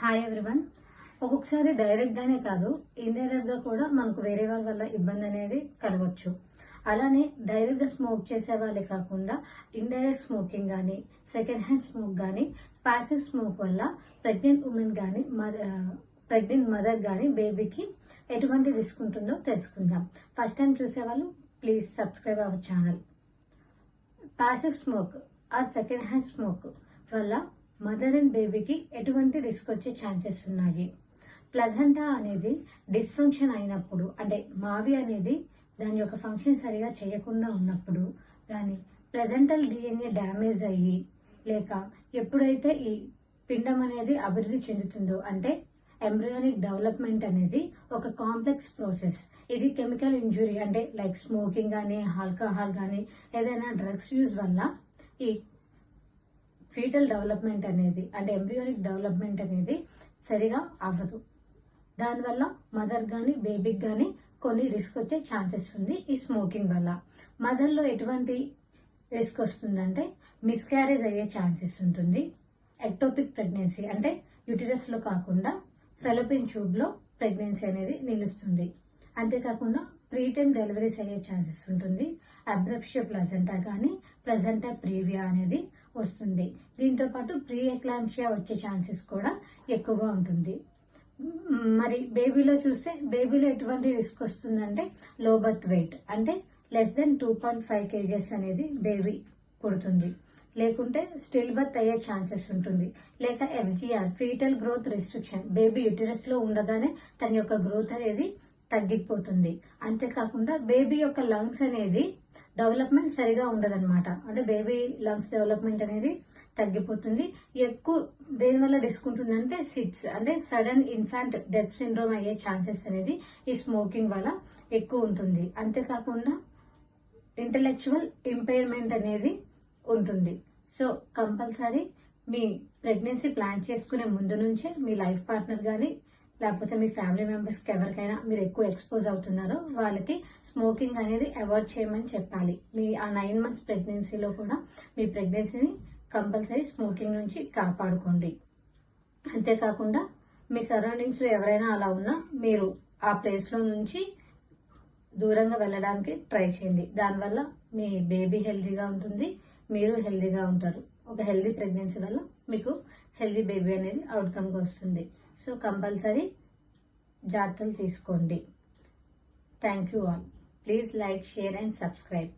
Hi everyone ఒక్కొక్కసారి డైరెక్ట్గానే కాదు ఇండైరెక్ట్గా కూడా మనకు వేరే వాళ్ళ వల్ల ఇబ్బంది అనేది కలగొచ్చు. అలానే డైరెక్ట్గా స్మోక్ చేసే వాళ్ళే కాకుండా ఇండైరెక్ట్ స్మోకింగ్ కానీ సెకండ్ హ్యాండ్ స్మోక్ కానీ ప్యాసివ్ స్మోక్ వల్ల ప్రెగ్నెంట్ ఉమెన్ కానీ ప్రెగ్నెంట్ మదర్ కానీ బేబీకి ఎటువంటి రిస్క్ ఉంటుందో తెలుసుకుందాం. ఫస్ట్ టైం చూసేవాళ్ళు please subscribe our channel passive smoke or second hand smoke వల్ల మదర్ అండ్ బేబీకి ఎటువంటి రిస్క్ వచ్చే ఛాన్సెస్ ఉన్నాయి? ప్లజంటా అనేది డిస్ఫంక్షన్ అయినప్పుడు అంటే మావి అనేది దాని యొక్క ఫంక్షన్ సరిగా చేయకుండా ఉన్నప్పుడు దాని ప్లజెంటల్ డిఎన్ఏ డ్యామేజ్ అయ్యి లేక ఎప్పుడైతే ఈ పిండం అనేది అభివృద్ధి చెందుతుందో అంటే ఎంబ్రియోనిక్ డెవలప్మెంట్ అనేది ఒక కాంప్లెక్స్ ప్రాసెస్ ఇది కెమికల్ ఇంజురీ అంటే లైక్ స్మోకింగ్ కానీ ఆల్కహాల్ కానీ ఏదైనా డ్రగ్స్ యూజ్ వల్ల ఈ ఫీటల్ డెవలప్మెంట్ అనేది అంటే ఎంబ్రియోనిక్ డెవలప్మెంట్ అనేది సరిగా అవ్వదు. దానివల్ల మదర్ కానీ బేబీకి కానీ కొన్ని రిస్క్ వచ్చే ఛాన్సెస్ ఉంది ఈ స్మోకింగ్ వల్ల. మదర్లో ఎటువంటి రిస్క్ వస్తుందంటే మిస్క్యారేజ్ అయ్యే ఛాన్సెస్ ఉంటుంది. ఎక్టోపిక్ ప్రెగ్నెన్సీ అంటే యుటిరస్లో కాకుండా ఫెలోపిన్ ట్యూబ్లో ప్రెగ్నెన్సీ అనేది నిలుస్తుంది. అంతేకాకుండా ప్రీటైమ్ డెలివరీస్ అయ్యే ఛాన్సెస్ ఉంటుంది. అబ్రప్షియో ప్లజెంటా కానీ ప్లజెంటా ప్రీవియా అనేది వస్తుంది. దీంతో పాటు ప్రీ ఎక్లాంషియా వచ్చే ఛాన్సెస్ కూడా ఎక్కువగా ఉంటుంది. మరి బేబీలో చూస్తే బేబీలో ఎటువంటి రిస్క్ వస్తుందంటే లో బర్త్ వెయిట్. అంటే less than two point five kgs అనేది బేబీ పుడుతుంది. లేకుంటే స్టిల్ బర్త్ అయ్యే ఛాన్సెస్ ఉంటుంది. లేక FGR fetal growth restriction. Baby యుటరస్లో ఉండగానే తన యొక్క గ్రోత్ అనేది తగ్గిపోతుంది. అంతేకాకుండా బేబీ యొక్క లంగ్స్ అనేది డెవలప్మెంట్ సరిగా ఉండదన్నమాట. అంటే బేబీ లంగ్స్ డెవలప్మెంట్ అనేది తగ్గిపోతుంది. ఎక్కువ దేనివల్ల రిస్క్ ఉంటుందంటే సిట్స్. అంటే సడన్ ఇన్ఫాంట్ డెత్ సిండ్రోమ్ అయ్యే ఛాన్సెస్ అనేది ఈ స్మోకింగ్ వల్ల ఎక్కువ ఉంటుంది. అంతేకాకుండా ఇంటలెక్చువల్ ఇంపైర్మెంట్ అనేది ఉంటుంది. సో కంపల్సరీ మీ ప్రెగ్నెన్సీ ప్లాన్ చేసుకునే ముందు నుంచే మీ లైఫ్ పార్ట్నర్ కానీ లేకపోతే మీ ఫ్యామిలీ మెంబర్స్కి ఎవరికైనా మీరు ఎక్కువ ఎక్స్పోజ్ అవుతున్నారో వాళ్ళకి స్మోకింగ్ అనేది అవాయిడ్ చేయమని చెప్పాలి. మీ ఆ నైన్ మంత్స్ ప్రెగ్నెన్సీలో కూడా మీ ప్రెగ్నెన్సీని కంపల్సరీ స్మోకింగ్ నుంచి కాపాడుకోండి. అంతేకాకుండా మీ సరౌండింగ్స్లో ఎవరైనా అలా ఉన్నా మీరు ఆ ప్లేస్లో నుంచి దూరంగా వెళ్ళడానికి ట్రై చేయండి. దానివల్ల మీ బేబీ హెల్తీగా ఉంటుంది మీరు హెల్తీగా ఉంటారు. ఒక హెల్దీ ప్రెగ్నెన్సీ వల్ల మీకు హెల్దీ బేబీ అనేది అవుట్కమ్కి వస్తుంది. సో కంపల్సరీ జాగ్రత్తలు తీసుకోండి. Thank you all please like share and subscribe